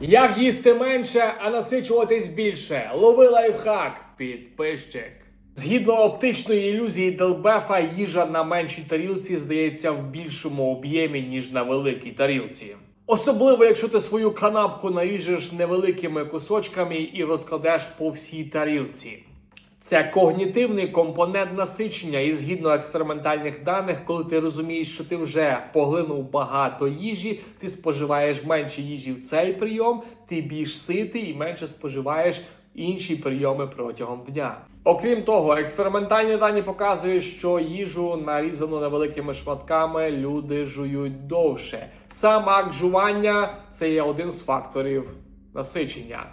Як їсти менше, а насичуватись більше? Лови лайфхак, підписчик. Згідно оптичної ілюзії Делбефа, їжа на меншій тарілці здається в більшому об'ємі, ніж на великій тарілці. Особливо, якщо ти свою канапку наріжеш невеликими кусочками і розкладеш по всій тарілці. Це когнітивний компонент насичення, і згідно експериментальних даних, коли ти розумієш, що ти вже поглинув багато їжі, ти споживаєш менше їжі в цей прийом, ти більш ситий і менше споживаєш інші прийоми протягом дня. Окрім того, експериментальні дані показують, що їжу нарізану невеликими шматками люди жують довше. Сам акт жування це є один з факторів насичення.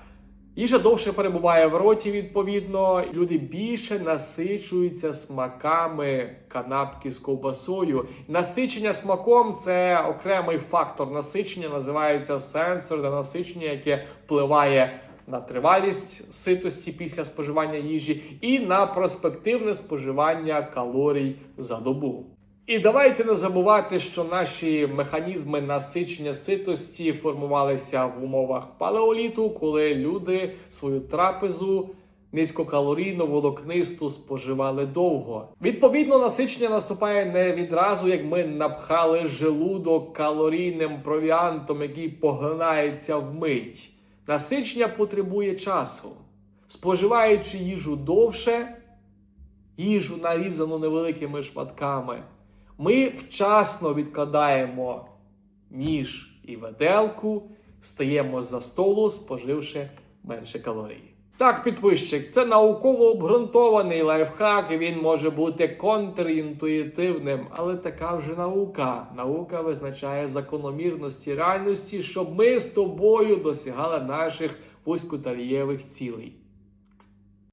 Їжа довше перебуває в роті, відповідно, люди більше насичуються смаками канапки з ковбасою. Насичення смаком це окремий фактор насичення, називається сенсорне насичення, яке впливає на тривалість ситості після споживання їжі і на проспективне споживання калорій за добу. І давайте не забувати, що наші механізми насичення ситості формувалися в умовах палеоліту, коли люди свою трапезу низькокалорійну волокнисту споживали довго. Відповідно, насичення наступає не відразу, як ми напхали желудок калорійним провіантом, який поглинається вмить. Насичення потребує часу. Споживаючи їжу довше, їжу нарізану невеликими шматками, ми вчасно відкладаємо ніж і виделку, стаємо за столу, споживши менше калорій. Так, підписчик, це науково обґрунтований лайфхак, і він може бути контрінтуїтивним, але така вже наука. Наука визначає закономірності реальності, щоб ми з тобою досягали наших вузькотарієвих цілей.